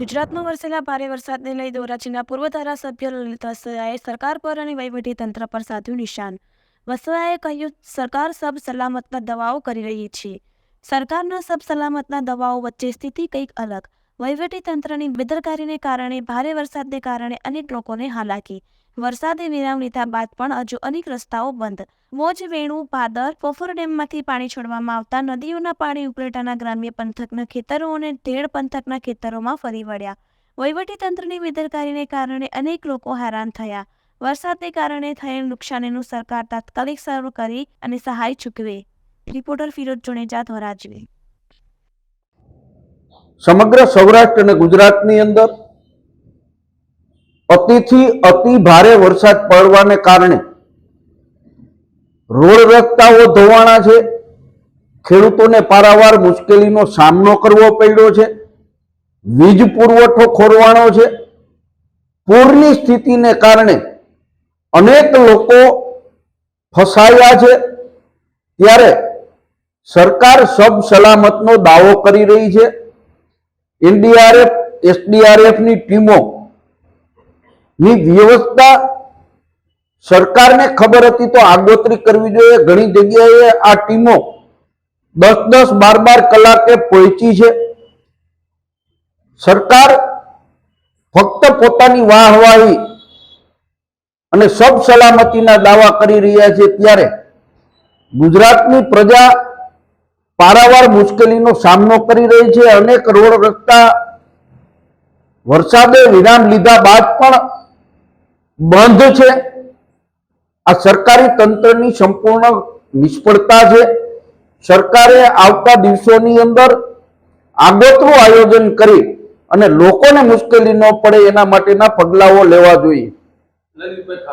ગુજરાતમાં વરસેલા ભારે વરસાદને લઈ ધોરાજીના પૂર્વ ધારાસભ્ય લલિત વસોયાએ સરકાર પર અને તંત્ર પર સાધ્યું નિશાન. વસોયાએ કહ્યું, સરકાર સબ સલામતના દવાઓ કરી રહી છે. સરકારના સબ સલામતના દવાઓ વચ્ચે સ્થિતિ કંઈક અલગ. વહીવટી તંત્રની બેદરકારીને કારણે, ભારે વરસાદને કારણે અનેક લોકોને હાલાકી. વરસાદે વિરામ લીધા બાદ પણ હજુ અનેક રસ્તાઓ બંધ. મોજ વેણુ ભાદર ફોફર ડેમમાંથી પાણી છોડવામાં આવતા નદીઓના પાણી ઉપલેટાના ગ્રામ્ય પંથકના ખેતરો અને ધેડ પંથકના ખેતરોમાં ફરી વળ્યા. વહીવટીતંત્રની બેદરકારીને કારણે અનેક લોકો હેરાન થયા. વરસાદને કારણે થયેલ નુકસાનીનું સરકાર તાત્કાલિક સર્વ કરી અને સહાય ચૂકવે. રિપોર્ટર ફિરોજ જોણેજા ધોરાજી. સમગ્ર સૌરાષ્ટ્ર અને ગુજરાતની અંદર અતિથી અતિ ભારે વરસાદ પડવાને કારણે રોડ રસ્તાઓ ધોવાણા છે, ખેડૂતોને પારાવાર મુશ્કેલીનો સામનો કરવો પડ્યો છે, વીજ પુરવઠો ખોરવાણો છે. પૂરની સ્થિતિને કારણે અનેક લોકો ફસાયા છે. ત્યારે સરકાર સબ સલામતનો દાવો કરી રહી છે. એનડીઆરએફ, એસડીઆરએફની ટીમો ની વ્યવસ્થા સરકારને ખબર હતી તો આગોતરી કરવી જોઈએ. ઘણી જગ્યાએ આ ટીમો દસ દસ બાર બાર કલાકે પહોંચી છે. સરકાર ફક્ત પોતાની વાહવાહી અને સબ સલામતીના દાવા કરી રહ્યા છે ત્યારે ગુજરાતની પ્રજા પારાવાર મુશ્કેલીનો સામનો કરી રહી છે. અનેક રોડ રસ્તા વરસાદે વિરામ લીધા બાદ પણ બંધ છે. આ સરકારી તંત્રની સંપૂર્ણ નિષ્ફળતા છે. સરકારે આવતા દિવસોની અંદર આગોતરું આયોજન કરી અને લોકોને મુશ્કેલી ન પડે એના માટેના પગલાઓ લેવા જોઈએ.